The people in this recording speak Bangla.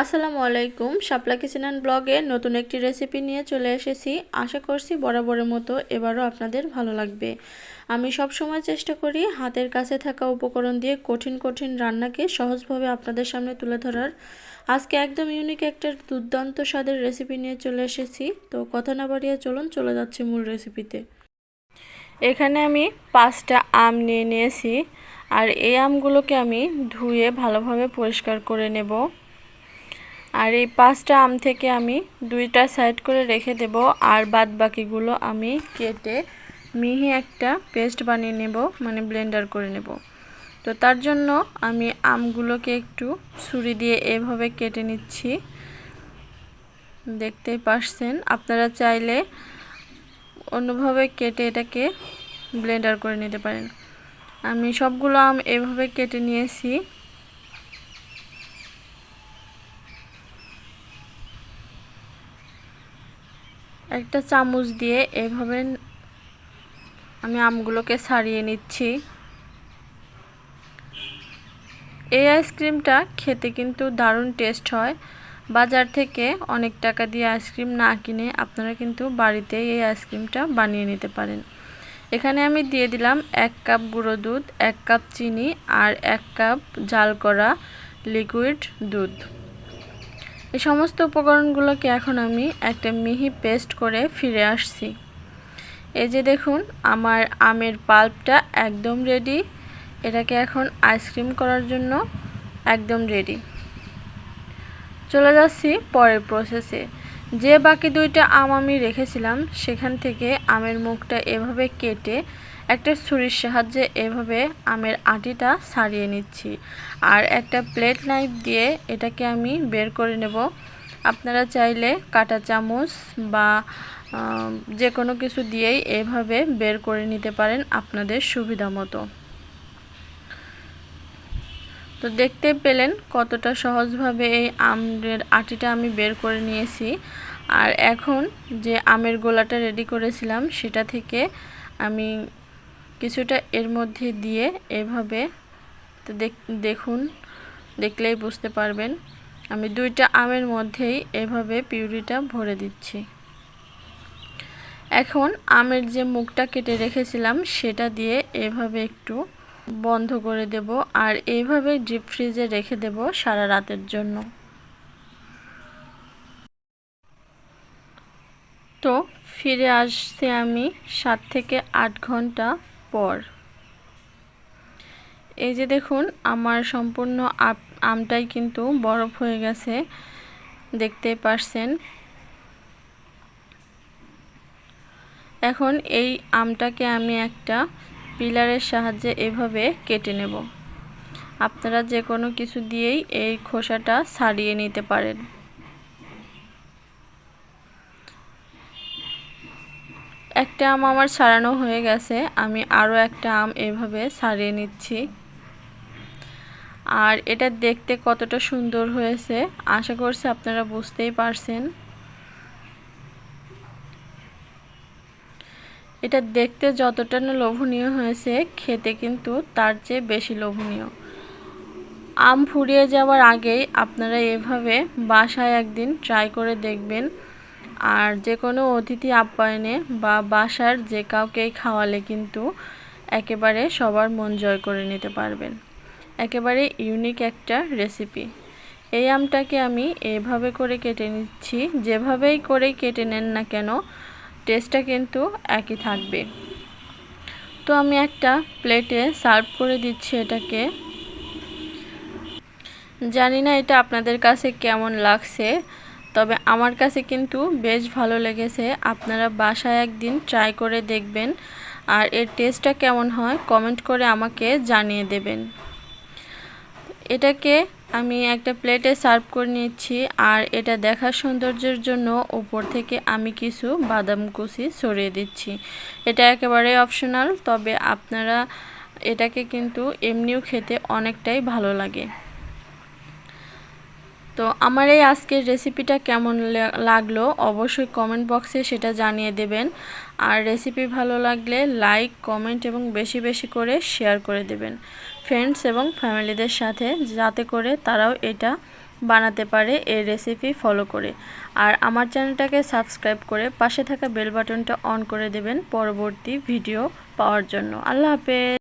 আসসালামু আলাইকুম। শাপলা কিচেন ব্লগে নতুন একটি রেসিপি নিয়ে চলে এসেছি। আশা করছি বরাবরের মতো এবারও আপনাদের ভালো লাগবে। আমি সব সময় চেষ্টা করি হাতের কাছে থাকা উপকরণ দিয়ে কঠিন কঠিন রান্নাকে সহজভাবে আপনাদের সামনে তুলে ধরার। আজকে একদম ইউনিক একটা দুর্দান্ত স্বাদের রেসিপি নিয়ে চলে এসেছি। তো কথা না বাড়িয়ে চলুন, চলে যাচ্ছি মূল রেসিপিতে এখানে আমি পাঁচটা আম নিয়ে নিয়েছি। আর এই আমগুলোকে আমি ধুয়ে ভালোভাবে পরিষ্কার করে নেব। আর এই পাঁচটা আম থেকে আমি দুইটা সাইড করে রেখে দেব, আর বাদ বাকিগুলো আমি কেটে মিহি একটা পেস্ট বানিয়ে নেব মানে ব্লেন্ডার করে নেব। তো তার জন্য আমি আমগুলোকে একটু ছুরি দিয়ে এভাবে কেটে নিচ্ছি। দেখতেই পারছেন, আপনারা চাইলে অন্যভাবে কেটে এটাকে ব্লেন্ডার করে নিতে পারেন। আমি সবগুলো আম এভাবে কেটে নিয়েছি। একটা চামচ দিয়ে এভাবে আমি আমগুলোকে ছাড়িয়ে নিচ্ছি। এই আইসক্রিমটা খেতে কিন্তু দারুণ টেস্ট হয়। বাজার থেকে অনেক টাকা দিয়ে আইসক্রিম না কিনে আপনারা কিন্তু বাড়িতে এই আইসক্রিমটা বানিয়ে নিতে পারেন। এখানে আমি দিয়ে দিলাম এক কাপ গুঁড়ো দুধ, এক কাপ চিনি আর এক কাপ জাল করা লিকুইড দুধ। এই সমস্ত উপকরণগুলোকে এখন আমি একটা মিহি পেস্ট করে ফিরে আসছি। এই যে দেখুন, আমার আমের পাল্পটা একদম রেডি এটাকে এখন আইসক্রিম করার জন্য একদম রেডি চলে যাচ্ছি পরের প্রসেসে যে বাকি দুইটা আম আমি রেখেছিলাম, সেখান থেকে আমের মুখটা এভাবে কেটে একটা ছুরির সাহায্যে এভাবে আমের আটিটা ছাড়িয়ে নিচ্ছি। আর একটা প্লেট নাইফ দিয়ে এটাকে আমি বের করে নেব। আপনারা চাইলে কাটা চামচ বা যে কোনো কিছু দিয়েই এভাবে বের করে নিতে পারেন আপনাদের সুবিধা মতো। তো দেখতে পেলেন কতটা সহজভাবে এই আমের আটিটা আমি বের করে নিয়েছি। আর এখন যে আমের গোলাটা রেডি করেছিলাম, সেটা থেকে আমি কিছুটা এর মধ্যে দিয়ে এভাবে তো দেখুন, দেখলেই বুঝতে পারবেন। আমি দুইটা আমের মধ্যেই এভাবে পিউরিটা ভরে দিচ্ছি। এখন আমের যে মুখটা কেটে রেখেছিলাম, সেটা দিয়ে এভাবে একটু বন্ধ করে দেব আর এইভাবে ডিপ ফ্রিজে রেখে দেব সারা রাতের জন্য। তো ফিরে আসছি আমি সাত থেকে আট ঘণ্টা পর। এই যে দেখুন, আমার সম্পূর্ণ আমটাই কিন্তু বরফ হয়ে গেছে। দেখতে পারছেন? এখন এই আমটাকে আমি একটা পিলারের সাহায্যে এভাবে কেটে নেব। আপনারা যে কোনো কিছু দিয়েই এই খোসাটা ছাড়িয়ে নিতে পারেন। একটা আম আমার ছাড়ানো হয়ে গেছে। আমি আরও একটা আম এভাবে ছাড়িয়ে নিচ্ছি। আর এটা দেখতে কতটা সুন্দর হয়েছে, আশা করছি আপনারা বুঝতেই পারছেন। এটা দেখতে যতটা না লোভনীয় হয়েছে, খেতে কিন্তু তার চেয়ে বেশি লোভনীয়। আম ফুরিয়ে যাওয়ার আগেই আপনারা এভাবে বাসায় একদিন ট্রাই করে দেখবেন। আর যে কোনো অতিথি আপ্যায়নে বা বাসার যে কাউকেই খাওয়ালে কিন্তু একেবারে সবার মন জয় করে নিতে পারবেন। একেবারে ইউনিক একটা রেসিপি এই আমটাকে আমি এভাবে করে কেটে নিচ্ছি। যেভাবেই করে কেটে নেন না কেন টেস্টটা কিন্তু একই থাকবে। তো আমি একটা প্লেটে সার্ভ করে দিচ্ছি এটাকে। জানি না এটা আপনাদের কাছে কেমন লাগছে। তবে আমার কাছে কিন্তু বেশ ভালো লেগেছে। আপনারা বাসায় একদিন ট্রাই করে দেখবেন। আর এর টেস্টটা কেমন হয় কমেন্ট করে আমাকে জানিয়ে দেবেন। এটাকে আমি একটা প্লেটে সার্ভ করে নিচ্ছি। আর এটা দেখার সৌন্দর্যের জন্য উপর থেকে আমি কিছু বাদাম কুচি ছড়িয়ে দিচ্ছি। এটা একেবারে অপশনাল তবে আপনারা এটাকে কিন্তু এমনিও খেতে অনেকটাই ভালো লাগে। তো আমার এই আজকের রেসিপিটা কেমন লাগল অবশ্যই কমেন্ট বক্সে সেটা জানিয়ে দেবেন। আর রেসিপি ভালো লাগলে লাইক কমেন্ট এবং বেশি বেশি করে শেয়ার করে দেবেন ফ্রেন্ডস এবং ফ্যামিলিদের সাথে, যাতে করে তারাও এটা বানাতে পারে, এই রেসিপি ফলো করে। আর আমার চ্যানেলটাকে সাবস্ক্রাইব করে পাশে থাকা বেল বাটনটা অন করে দেবেন পরবর্তী ভিডিও পাওয়ার জন্য। আল্লাহ হাফেজ!